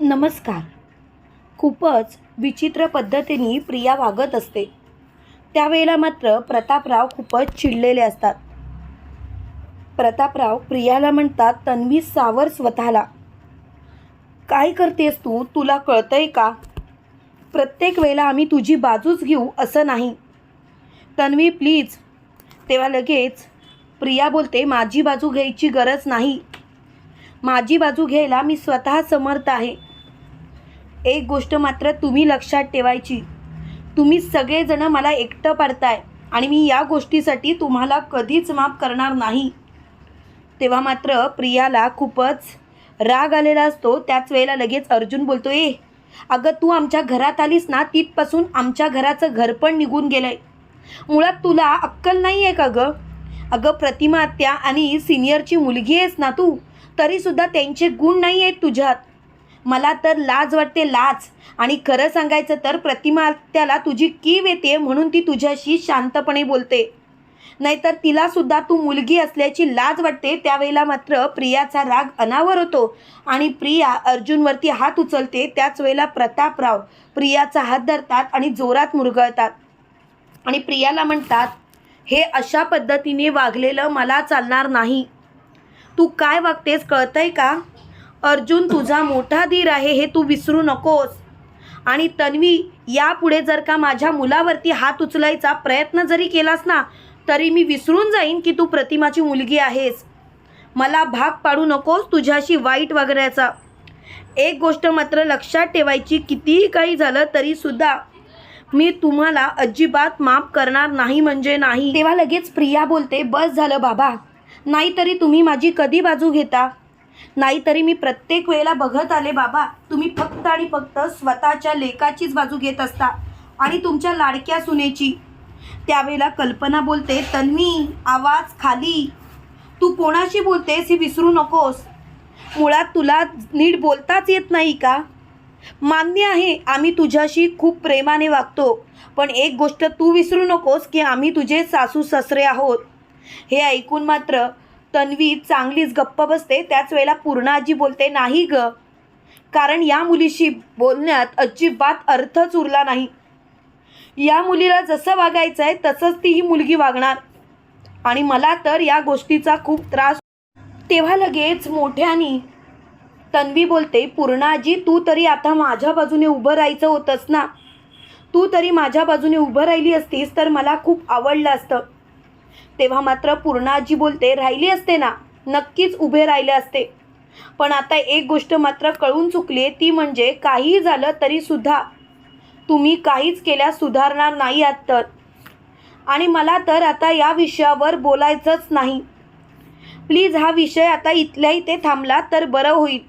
नमस्कार. खूपच विचित्र पद्धतीने प्रिया वागत असते. त्यावेळेला मात्र प्रतापराव खूपच चिडलेले असतात. प्रतापराव प्रियाला म्हणतात तन्वी सावर स्वतःला. काय करतेस तू? तुला कळतंय का? प्रत्येक वेळेला आम्ही तुझी बाजूच घेऊ असं नाही. तन्वी प्लीज. तेव्हा लगेच प्रिया बोलते माझी बाजू घ्यायची गरज नाही. माझी बाजू घ्यायला मी स्वतः समर्थ आहे. एक गोष्ट मात्र तुम्ही लक्षात ठेवायची. तुम्ही सगळेजणं मला एकटं पाडताय आणि मी या गोष्टीसाठी तुम्हाला कधीच माफ करणार नाही. तेव्हा मात्र प्रियाला खूपच राग आलेला असतो. त्याच वेळेला लगेच अर्जुन बोलतो ए अगं तू आमच्या घरात आलीस ना तिथपासून आमच्या घराचं घर पण निघून गेलं आहे मुळात तुला अक्कल नाही आहे का गं? अगं प्रतिमा आत्या आणि सिनियरची मुलगी आहेस ना तू तरीसुद्धा त्यांचे गुण नाही आहेत तुझ्यात. मला तर लाज वाटते लाज. आणि खरं सांगायचं तर प्रतिमा त्याला तुझी कीव येते म्हणून ती तुझ्याशी शांतपणे बोलते. नाहीतर तिलासुद्धा तू मुलगी असल्याची लाज वाटते त्यावेळेला मात्र प्रियाचा राग अनावर होतो. आणि प्रिया अर्जुनवरती हात उचलते त्याच वेळेला प्रतापराव प्रियाचा हात धरतात आणि जोरात मुरगळतात. आणि प्रियाला म्हणतात हे अशा पद्धतीने वागलेलं मला चालणार नाही. तू काय वागतेस कळतंय का? अर्जुन तुझा मोठा धीर आहे हे तू विसरू नकोस. आणि तन्वी यापुढे जर का माझ्या मुलावरती हात उचलायचा प्रयत्न जरी केलास ना तरी मी विसरून जाईन की तू प्रतिमाची मुलगी आहेस. मला भाग पाडू नकोस तुझ्याशी वाईट वगैरेचा एक गोष्ट मात्र लक्षात ठेवायची कितीही काही झालं तरीसुद्धा मी तुम्हाला अजिबात माफ करणार नाही म्हणजे नाही. तेव्हा लगेच प्रिया बोलते बस झालं बाबा. नाहीतरी तुम्ही माझी कधी बाजू घेता? नाहीतरी मी प्रत्येक वेळेला बघत आले बाबा. तुम्ही फक्त आणि फक्त स्वतःच्या लेखाचीच बाजू घेत असता आणि तुमच्या लाडक्या सुनेची. त्यावेळेला कल्पना बोलते तन्वी आवाज खाली. तू कोणाशी बोलतेस हे विसरू नकोस. मुळात तुला नीट बोलताच येत नाही का? मान्य आहे आम्ही तुझ्याशी खूप प्रेमाने वागतो. पण एक गोष्ट तू विसरू नकोस की आम्ही तुझे सासू ससरे आहोत. हे ऐकून मात्र तन्वी चांगलीच गप्प बसते. त्याच वेळेला पूर्णाजी बोलते नाही ग. कारण या मुलीशी बोलण्यात अजिबात अर्थच उरला नाही. या मुलीला जसं वागायचं आहे तसंच ती ही मुलगी वागणार. आणि मला तर या गोष्टीचा खूप त्रास तेव्हा लगेच मोठ्यानी तन्वी बोलते पूर्णाजी तू तरी आता माझ्या बाजूने उभं राहायचं होतंस ना. तू तरी माझ्या बाजूने उभं राहिली असतीस तर मला खूप आवडलं असतं. तेव्हा मात्र पूर्णाजी बोलते राहिली असते ना? नक्कीच उभे राहिले असते. पण आता एक गोष्ट मात्र कळून चुकली आहे ती म्हणजे काहीही झालं तरीसुद्धा तुम्ही काहीच केल्यास सुधारणार नाही आहात तर. आणि मला तर आता या विषयावर बोलायचंच नाही. प्लीज हा विषय आता इथल्या इथे थांबला तर बरं होईल.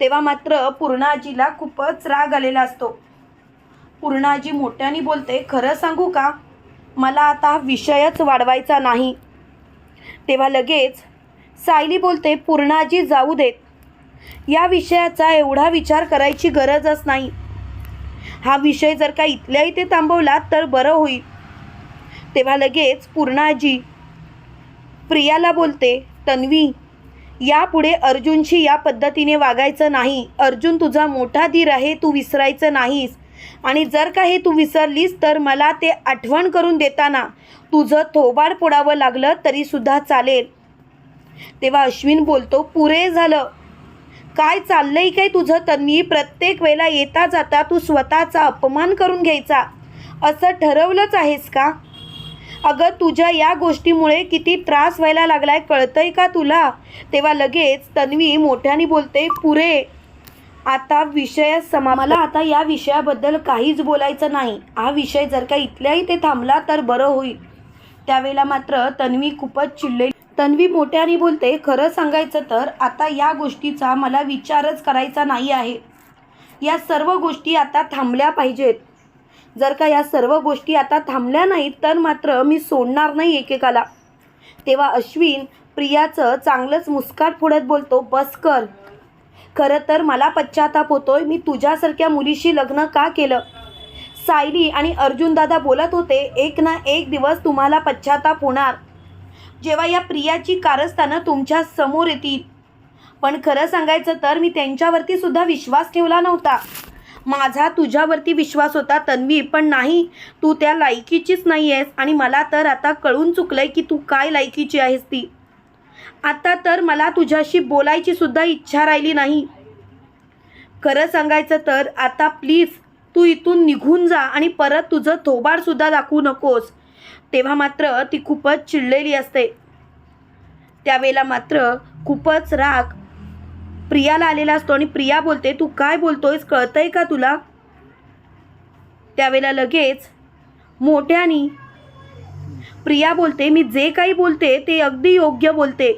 तेव्हा मात्र पूर्णाजीला खूपच राग आलेला असतो. पूर्णाजी मोठ्याने बोलते खरं सांगू का? मला आता विषयच वाढवायचा नाही. तेव्हा लगेच सायली बोलते पूर्णाजी जाऊ देत. या विषयाचा एवढा विचार करायची गरजच नाही. हा विषय जर का इथल्या इथे थांबवला तर बरं होईल. तेव्हा लगेच पूर्णाजी प्रियाला बोलते तन्वी यापुढे अर्जुनशी या पद्धतीने वागायचं नाही. अर्जुन तुझा मोठा धीर आहे. तू विसरायचं नाहीस. आणि जर काही तू विसरलीस तर मला ते आठवण करून देताना तुझं थोबाड पोडावं लागलं तरीसुद्धा चालेल. तेव्हा अश्विन बोलतो पुरे झालं. काय चाललंय काय तुझं? तन्वी प्रत्येक वेळेला येता जाता तू स्वतःचा अपमान करून घ्यायचा. असं ठरवलंच आहेस का? अगं तुझ्या या गोष्टीमुळे किती त्रास व्हायला लागलाय कळतंय का तुला? तेव्हा लगेच तन्वी मोठ्याने बोलते पुरे आता विषय समा मला आता या विषयाबद्दल काहीच बोलायचं नाही. हा विषय जर का इथल्याही ते थांबला तर बरं होईल. त्यावेळेला मात्र तन्वी खूपच चिडलेली तन्वी मोठ्याने बोलते खरं सांगायचं तर आता या गोष्टीचा मला विचारच करायचा नाही आहे. या सर्व गोष्टी आता थांबल्या पाहिजेत. जर का या सर्व गोष्टी आता थांबल्या नाहीत तर मात्र मी सोडणार नाही एकेकाला. तेव्हा अश्विन प्रियाचं चांगलंच मुस्काट फोडत बोलतो बस कर. खरं तर मला पश्चाताप होतोय. मी तुझ्यासारख्या मुलीशी लग्न का केलं? सायली आणि अर्जुनदादा बोलत होते एक ना एक दिवस तुम्हाला पश्चाताप होणार. जेव्हा या प्रियाची कारस्थानं तुमच्यासमोर येतील. पण खरं सांगायचं तर मी त्यांच्यावरती सुद्धा विश्वास ठेवला नव्हता. माझा तुझ्यावरती विश्वास होता तन्वी पण नाही तू त्या लायकीचीच नाही आहेस आणि मला तर आता कळून चुकलं आहे की तू काय लायकीची आहेस ती. आता तर मला तुझ्याशी बोलायची सुद्धा इच्छा राहिली नाही. खरं सांगायचं तर आता प्लीज तू इथून निघून जा आणि परत तुझं थोबाडसुद्धा दाखवू नकोस. तेव्हा मात्र ती खूपच चिडलेली असते. त्यावेळेला मात्र खूपच राग. प्रियाला आलेला असतो आणि प्रिया बोलते तू काय बोलतोयस? कळतंय का तुला? त्यावेळेला लगेच मोठ्यानी प्रिया बोलते मी जे काही बोलते ते अगदी योग्य बोलते.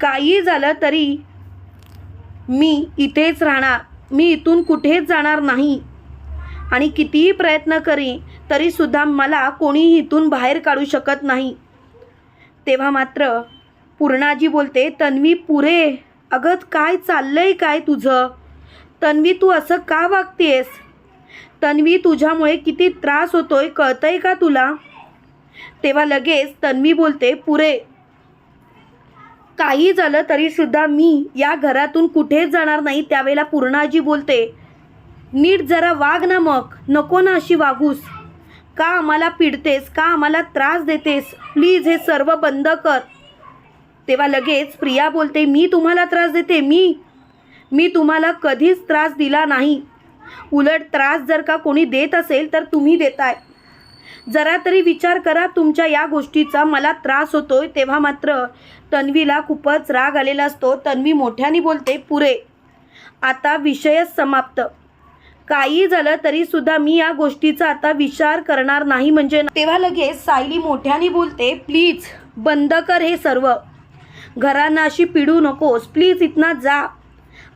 काही झालं तरी मी इथेच राहणार. मी इथून कुठेच जाणार नाही. आणि कितीही प्रयत्न करी तरीसुद्धा मला कोणीही इथून बाहेर काढू शकत नाही. तेव्हा मात्र पूर्णाजी बोलते तन्वी पुरे अगं काय चाललंय काय तुझं? तन्वी तू असं का वागतेस तन्वी तुझ्यामुळे किती त्रास होतोय कळतंय का तुला? तेव्हा लगेच तन्वी बोलते पुरे काही झालं तरीसुद्धा मी या घरातून कुठेच जाणार नाही त्यावेळेला पूर्णाजी बोलते नीट जरा वाग ना मग नको ना अशी वागूस. का आम्हाला पिडतेस का आम्हाला त्रास देतेस? प्लीज हे सर्व बंद कर. तेव्हा लगेच प्रिया बोलते मी तुम्हाला त्रास देते मी मी तुम्हाला कधीच त्रास दिला नाही. उलट त्रास जर का कोणी देत असेल तर तुम्ही देताय. जरा तरी विचार करा तुमच्या या गोष्टीचा मला त्रास होतोय तेव्हा मात्र तन्वीला खूपच राग आलेला असतो. तन्वी मोठ्याने बोलते पुरे आता विषयच समाप्त. काही झालं तरी सुद्धा मी या गोष्टीचा आता विचार करणार नाही म्हणजे तेव्हा लगेच सायली मोठ्याने बोलते प्लीज बंद कर हे सर्व. घरांना अशी पिडू नकोस. प्लीज इथनं जा.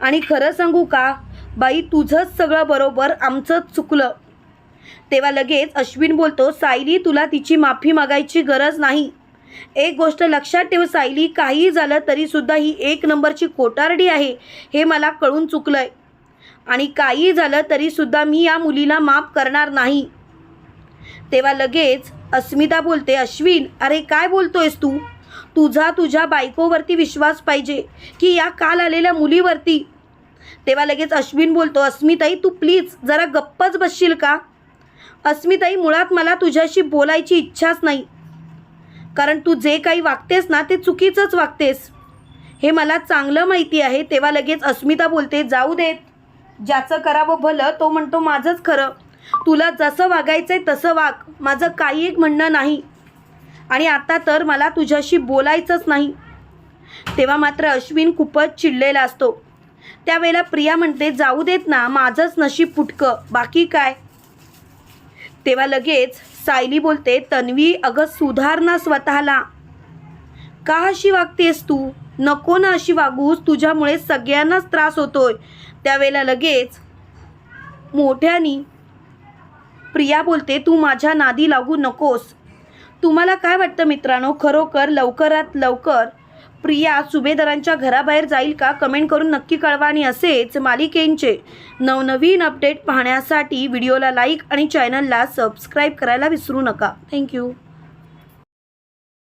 आणि खरं सांगू का? बाई तुझंच सगळं बरोबर आमचंच चुकलं. तेव्हा लगेच अश्विन बोलतो सायली तुला तिची माफी मागायची गरज नाही. एक गोष्ट लक्षात ठेव सायली काही झालं तरीसुद्धा ही एक नंबरची कोटारडी आहे. हे मला कळून चुकलं आहे आणि काही झालं तरीसुद्धा मी या मुलीला माफ करणार नाही. तेव्हा लगेच अस्मिता बोलते अश्विन अरे काय बोलतोयस तू? तुझा तुझ्या बायकोवरती विश्वास पाहिजे की या काल आलेल्या मुलीवरती तेव्हा लगेच अश्विन बोलतो अस्मिताई तू प्लीज जरा गप्पच बसशील का? अस्मिताई मुळात मला तुझ्याशी बोलायची इच्छाच नाही. कारण तू जे काही वागतेस ना ते चुकीचंच वागतेस. हे मला चांगलं माहिती आहे. तेव्हा लगेच अस्मिता बोलते जाऊ देत. ज्याचं करावं भलं तो म्हणतो माझंच खरं. तुला जसं वागायचं आहे तसं वाग. माझं काही एक म्हणणं नाही. आणि आता तर मला तुझ्याशी बोलायचंच नाही. तेव्हा मात्र अश्विन खूपच चिडलेला असतो. त्यावेळेला प्रिया म्हणते जाऊ देत ना माझंच नशीब फुटकं. बाकी काय? तेव्हा लगेच सायली बोलते तन्वी अगं सुधार ना स्वतःला. का अशी वागतेस तू? नको ना अशी वागूस तुझ्यामुळे सगळ्यांनाच त्रास होतोय. त्यावेळेला लगेच मोठ्यानी प्रिया बोलते तू माझ्या नादी लागू नकोस. तुम्हाला काय वाटतं मित्रांनो? खरोखर लवकरात लवकर प्रिया सुभेदारांच्या घराबाहेर जाईल का? कमेंट करून नक्की कळवा आणि असेच मालिकेंचे नवनवीन अपडेट पाहण्यासाठी व्हिडिओला लाईक आणि चॅनलला सबस्क्राईब करायला विसरू नका. थँक्यू.